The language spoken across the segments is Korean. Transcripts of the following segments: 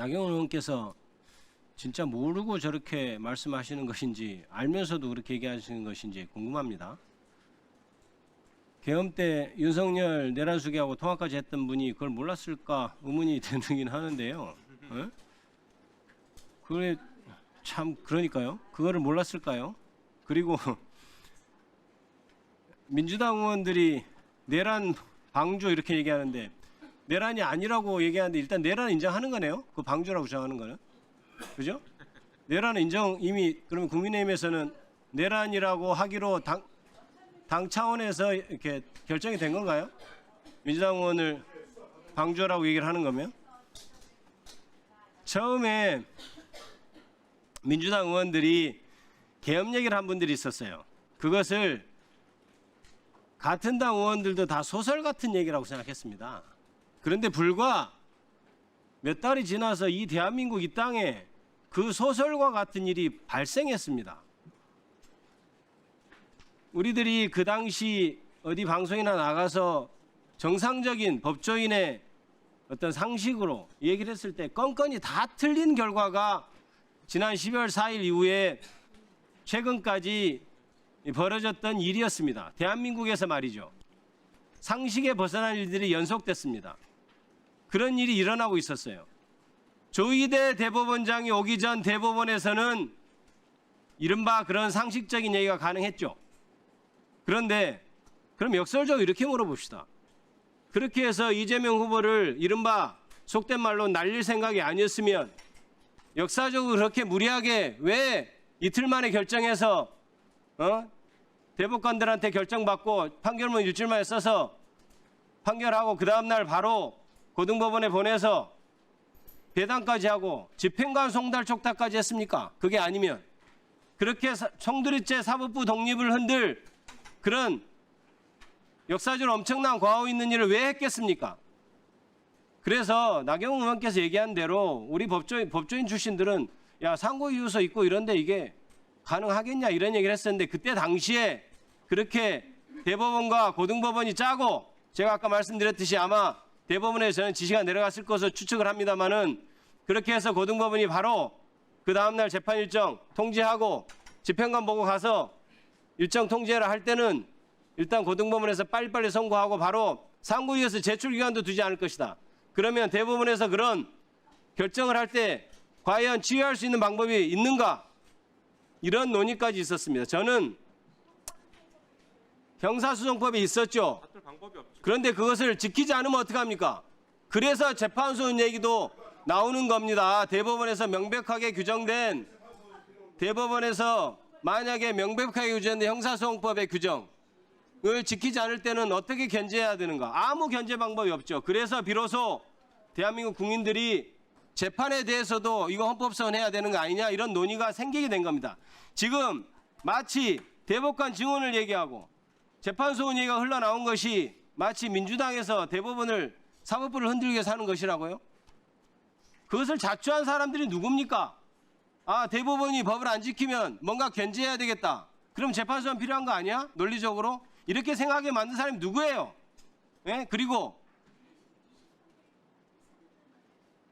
나경원 의원께서 진짜 모르고 저렇게 말씀하시는 것인지 알면서도 그렇게 얘기하시는 것인지 궁금합니다. 계엄 때 윤석열 내란수계하고 통화까지 했던 분이 그걸 몰랐을까 의문이 드는 하는데요. 어? 그래 참 그러니까요. 그거를 몰랐을까요? 그리고 민주당 의원들이 내란 방조 이렇게 얘기하는데 내란이 아니라고 얘기하는데 일단 내란 인정하는 거네요. 그 방조라고 주장하는 거는. 그죠? 내란 인정 이미 그러면 국민의힘에서는 내란이라고 하기로 당, 당 차원에서 이렇게 결정이 된 건가요? 민주당 의원을 방조라고 얘기를 하는 거면? 처음에 민주당 의원들이 계엄 얘기를 한 분들이 있었어요. 그것을 같은 당 의원들도 다 소설 같은 얘기라고 생각했습니다. 그런데 불과 몇 달이 지나서 이 대한민국 이 땅에 그 소설과 같은 일이 발생했습니다. 우리들이 그 당시 어디 방송이나 나가서 정상적인 법조인의 어떤 상식으로 얘기를 했을 때 건건이 다 틀린 결과가 지난 12월 4일 이후에 최근까지 벌어졌던 일이었습니다. 대한민국에서 말이죠. 상식에 벗어난 일들이 연속됐습니다. 그런 일이 일어나고 있었어요. 조희대 대법원장이 오기 전 대법원에서는 이른바 그런 상식적인 얘기가 가능했죠. 그런데 그럼 역설적으로 이렇게 물어봅시다. 그렇게 해서 이재명 후보를 이른바 속된 말로 날릴 생각이 아니었으면 역사적으로 그렇게 무리하게 왜 이틀 만에 결정해서 어? 대법관들한테 결정받고 판결문 일주일만에 써서 판결하고 그 다음날 바로 고등법원에 보내서 배당까지 하고 집행관 송달 촉탁까지 했습니까? 그게 아니면 그렇게 사- 총두리째 사법부 독립을 흔들 그런 역사적으로 엄청난 과오 있는 일을 왜 했겠습니까? 그래서 나경원 의원께서 얘기한 대로 우리 법조인, 법조인 출신들은 야 상고이유서 있고 이런데 이게 가능하겠냐 이런 얘기를 했었는데 그때 당시에 그렇게 대법원과 고등법원이 짜고 제가 아까 말씀드렸듯이 아마 대법원에 저는 지시가 내려갔을 것으로 추측을 합니다만은 그렇게 해서 고등법원이 바로 그 다음날 재판 일정 통지하고 집행관 보고 가서 일정 통지해라 할 때는 일단 고등법원에서 빨리빨리 선고하고 바로 상고이에서 제출 기간도 두지 않을 것이다. 그러면 대법원에서 그런 결정을 할 때 과연 치유할 수 있는 방법이 있는가? 이런 논의까지 있었습니다. 저는 형사소송법이 있었죠. 그런데 그것을 지키지 않으면 어떡합니까? 그래서 재판소 얘기도 나오는 겁니다. 대법원에서 명백하게 규정된 대법원에서 만약에 명백하게 규정된 형사소송법의 규정을 지키지 않을 때는 어떻게 견제해야 되는가? 아무 견제 방법이 없죠. 그래서 비로소 대한민국 국민들이 재판에 대해서도 이거 헌법소원 해야 되는 거 아니냐 이런 논의가 생기게 된 겁니다. 지금 마치 대법관 증언을 얘기하고 재판소원 얘기가 흘러나온 것이 마치 민주당에서 대법원을 사법부를 위해서 하는 것이라고요? 그것을 자초한 사람들이 누굽니까? 아, 대법원이 법을 안 지키면 뭔가 견제해야 되겠다. 그럼 재판소원 필요한 거 아니야? 논리적으로? 이렇게 생각하게 만든 사람이 누구예요? 예? 그리고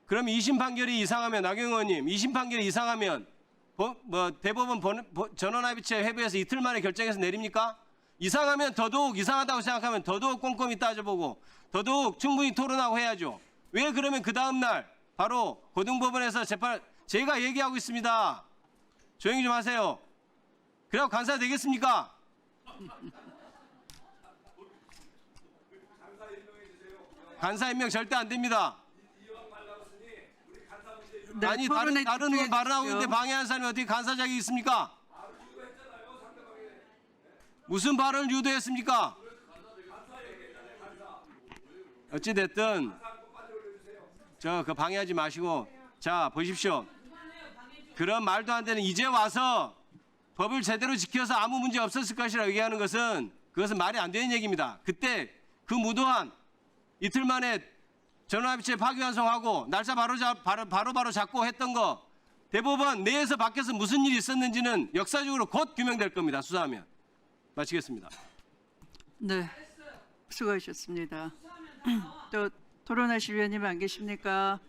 그럼 2심 판결이 이상하면 나경원 의원님 2심 판결이 이상하면 법- 뭐 대법원 전원합의체 회부해서 이틀 만에 결정해서 내립니까? 이상하면 더더욱 이상하다고 생각하면 더더욱 꼼꼼히 따져보고 더더욱 충분히 토론하고 해야죠. 왜 그러면 그 다음 날 바로 고등법원에서 재판 제가 얘기하고 있습니다. 조용히 좀 하세요. 그래야 간사 되겠습니까? 간사 임명 절대 안 됩니다. 네, 아니 다른 다른 발언하고. 있는데 방해하는 사람이 어떻게 간사 자격이 있습니까? 무슨 발언을 유도했습니까? 어찌 됐든 저 그 방해하지 마시고 자 보십시오. 그런 말도 안 되는 이제 와서 법을 제대로 지켜서 아무 문제 없었을 것이라 얘기하는 것은 그것은 말이 안 되는 얘기입니다. 그때 그 무도한 이틀 만에 전원합의체 파기환송하고 날짜 바로, 잡, 바로, 바로 바로 잡고 했던 거 대법원 내에서 밖에서 무슨 일이 있었는지는 역사적으로 곧 규명될 겁니다. 수사하면. 마치겠습니다. 네, 수고하셨습니다. 또 토론하실 위원님 안 계십니까?